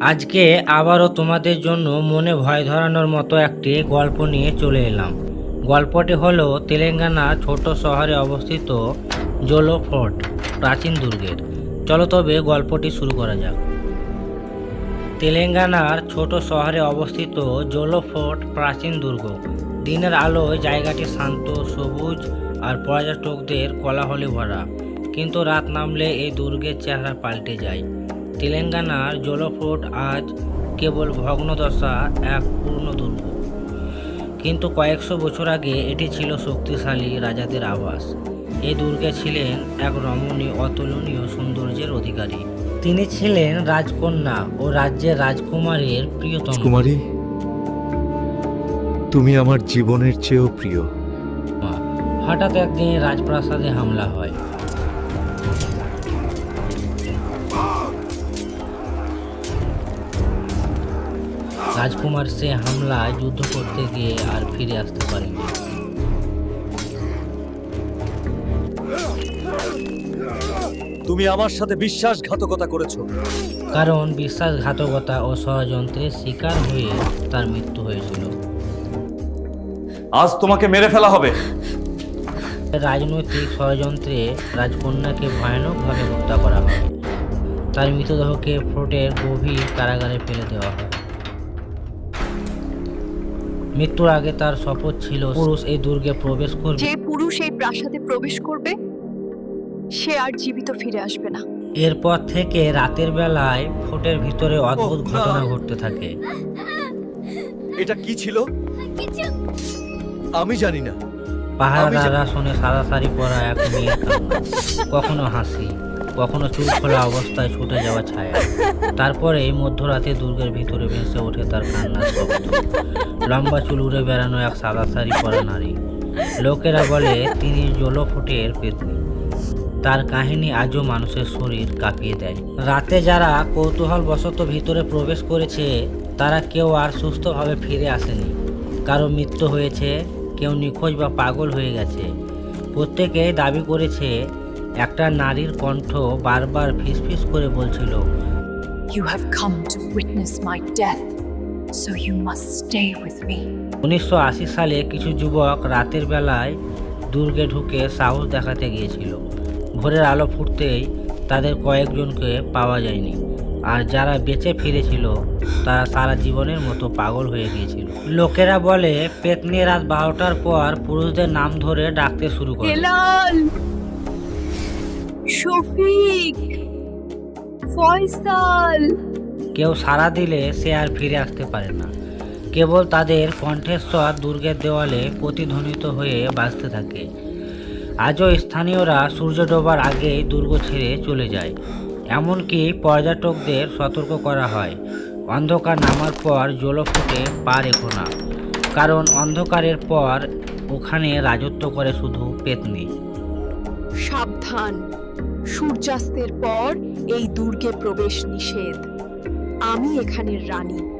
আজকে আবারও তোমাদের জন্য মনে ভয় ধরানোর মতো একটি গল্প নিয়ে চলে এলাম। গল্পটি হলো তেলেঙ্গানা ছোট শহরে অবস্থিত জোলো ফোর্ট প্রাচীন দুর্গের। চলো তবে গল্পটি শুরু করা যাক। তেলেঙ্গানার ছোট শহরে অবস্থিত জোলো ফোর্ট প্রাচীন দুর্গ। দিনের আলোয় জায়গাটি শান্ত, সবুজ আর পর্যটকদের কোলাহলে ভরা। কিন্তু রাত নামলে এই দুর্গের চেহারা পাল্টে যায়। তেলেঙ্গানার জোলো ফোর্ট আজ কেবল ভগ্নদশা এক পূর্ণ দুর্গ। কিন্তু কয়েকশো বছর আগে এটি ছিল শক্তিশালী রাজাদের আবাস। এই দুর্গে ছিলেন এক রমণীয় অতুলনীয় সৌন্দর্যের অধিকারী। তিনি ছিলেন রাজকন্যা ও রাজ্যের রাজকুমারের প্রিয়তম কুমারী তুমি আমার জীবনের চেয়েও প্রিয়। হঠাৎ একদিন রাজপ্রাসাদে হামলা হয়। রাজকুমার সে হামলায় যুদ্ধ করতে গিয়ে আর ফিরে আসতে পারেনি। তুমি আমার সাথে বিশ্বাসঘাতকতা করেছ। কারণ বিশ্বাসঘাতকতা ও ষড়যন্ত্রের শিকার হয়ে তার মৃত্যু হয়েছিল। আজ তোমাকে মেরে ফেলা হবে। রাজনৈতিক ষড়যন্ত্রে রাজকন্যাকে ভয়ানকভাবে হত্যা করা হয়। তার মৃতদেহকে ফোর্টের গভীর কারাগারে ফেলে দেওয়া হয়। মৃত্যুর আগে তার শপথ ছিল পুরুষ এই দুর্গে প্রবেশ করবে। যে পুরুষ এই প্রাসাদে প্রবেশ করবে সে আর জীবিত ফিরে আসবে না। এরপর থেকে রাতের বেলায় ফোর্টের ভিতরে অদ্ভুত ঘটনা ঘটতে থাকে। এটা কি ছিল? আমি জানি না। পাহারাদাররা শুনে শাড়ি পরা এক মেয়ের কান্না কখনো হাসি কখনো চুল খোলা অবস্থায় ছুটে যাওয়া ছায়া। তারপরে এই মধ্যরাতে দুর্গের ভিতরে ভেসে ওঠে তার কান্নার শব্দ। লম্বা চুল উড়ে বেড়ানো এক সাদা শাড়ি পরা নারী। লোকেরা বলে তিনি জলফুটের পেতনি। তার কাহিনী আজও মানুষের শরীর কাঁপিয়ে দেয়। রাতে যারা কৌতূহল বশত ভিতরে প্রবেশ করেছে তারা কেউ আর সুস্থভাবে ফিরে আসেনি। কারও মৃত্যু হয়েছে কেউ নিখোঁজ বা পাগল হয়ে গেছে। প্রত্যেকে দাবি করেছে একটা নারীর কণ্ঠ বারবার ফিসফিস করে বলছিল You have come to witness my death, so you must stay with me. উনিশশো আশি সালে কিছু যুবক রাতের বেলায় দুর্গে ঢুকে সাহস দেখাতে গিয়েছিল। ভোরের আলো ফুটতেই তাদের কয়েকজনকে পাওয়া যায়নি। আর যারা বেঁচে ফিরেছিল তারা সারা জীবনের মতো পাগল হয়ে গিয়েছিল। লোকেরা বলে পেতনি রাত বারোটার পর পুরুষদের নাম ধরে ডাকতে শুরু করে। শফিক! ফয়সাল! কেউ সাড়া দিলে সে আর ফিরে আসতে পারে না। কেবল তাদের কণ্ঠেশ্বর দুর্গের দেওয়ালে প্রতিধ্বনিত হয়ে বাঁচতে থাকে। আজও স্থানীয়রা সূর্য ডোবার আগেই দুর্গ ছেড়ে চলে যায়। এমনকি পর্যটকদের সতর্ক করা হয়। অন্ধকার নামার পর জলফুটে পা রেখো না। কারণ অন্ধকারের পর ওখানে রাজত্ব করে শুধু পেতনি। সাবধান। সূর্যাস্তের পর এই দুর্গে প্রবেশ নিষেধ। আমি এখানের রানী।